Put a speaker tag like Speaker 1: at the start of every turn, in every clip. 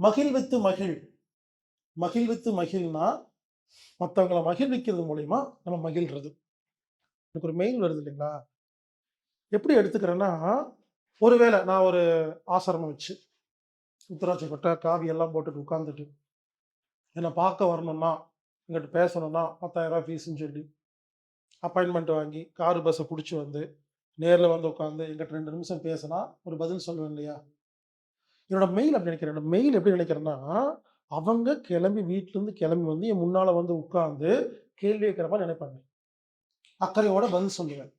Speaker 1: மகிழ்வித்து மகிழ். மகிழ்வித்து மகிழ்னா மற்றவங்களை மகிழ்விக்கிறது மூலிமா நம்ம மகிழ்றது. எனக்கு ஒரு மெயில் வருது இல்லைங்களா? எப்படி எடுத்துக்கிறேன்னா ஒருவேளை நான் ஒரு ஆசிரமம் வச்சு உத்தராட்சி கொட்டை காவி எல்லாம் போட்டுட்டு உட்காந்துட்டு என்னை பார்க்க வரணும்னா எங்கிட்ட பேசணும்னா பத்தாயிரரூபா ஃபீஸ்ன்னு சொல்லி அப்பாயின்மெண்ட் வாங்கி காரு பஸ்ஸை பிடிச்சி வந்து நேரில் வந்து உட்காந்து எங்கிட்ட ரெண்டு நிமிஷம் பேசினா ஒரு பதில் சொல்லுவேன் இல்லையா? என்னோட மெயில் அப்படி நினைக்கிறேன். என்னோட மெயில் எப்படி நினைக்கிறேன்னா அவங்க கிளம்பி வீட்டிலேருந்து கிளம்பி வந்து என் முன்னால் வந்து உட்காந்து கேள்வி கேட்குற மாதிரி நினைப்பாங்க. அக்கறையோட பதில் சொல்லுவேன்.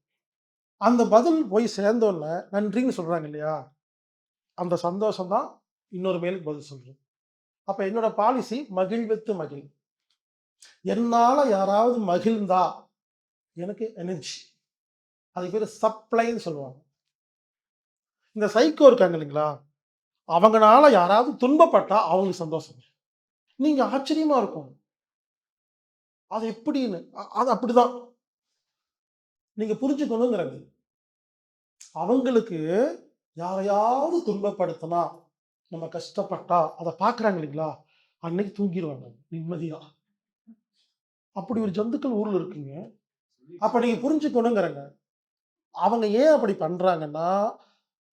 Speaker 1: அந்த பதில் போய் சேர்ந்தோன்னே நன்றின்னு சொல்கிறாங்க இல்லையா? அந்த சந்தோஷம் தான் இன்னொரு மெயிலுக்கு பதில் சொல்கிறேன் அப்போ என்னோட பாலிசி மகிழ்வித்து மகிழ். என்னால் யாராவது மகிழ்ந்தா எனக்கு எனர்ஜி அதுக்கு பேர் சப்ளைன்னு சொல்லுவாங்க. இந்த சைக்கோ இருக்காங்க இல்லைங்களா? அவங்கனால யாராவது துன்பப்பட்டா அவங்களுக்கு சந்தோஷம். நீங்க ஆச்சரியமா இருக்கும். அது எப்படின்னு? அது அப்படிதான். நீங்க புரிஞ்சுக்கணுங்கிறது. அவங்களுக்கு யாரையாவது துன்பப்படுத்தினா நம்ம கஷ்டப்பட்டா அதை பார்க்குறாங்க இல்லைங்களா? அன்னைக்கு தூங்கிடுவாங்க நிம்மதியா. அப்படி ஒரு ஜந்துக்கள் ஊர்ல இருக்குங்க. அப்ப நீங்க புரிஞ்சுக்கணுங்கிறங்க. அவங்க ஏன் அப்படி பண்றாங்கன்னா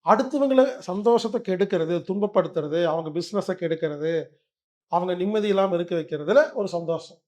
Speaker 1: அடுத்தவங்களை சந்தோஷத்தை கெடுக்கிறது துன்பப்படுத்துறது அவங்க பிஸ்னஸை கெடுக்கிறது அவங்க நிம்மதி இல்லாமல் இருக்க வைக்கிறதுல ஒரு சந்தோஷம்.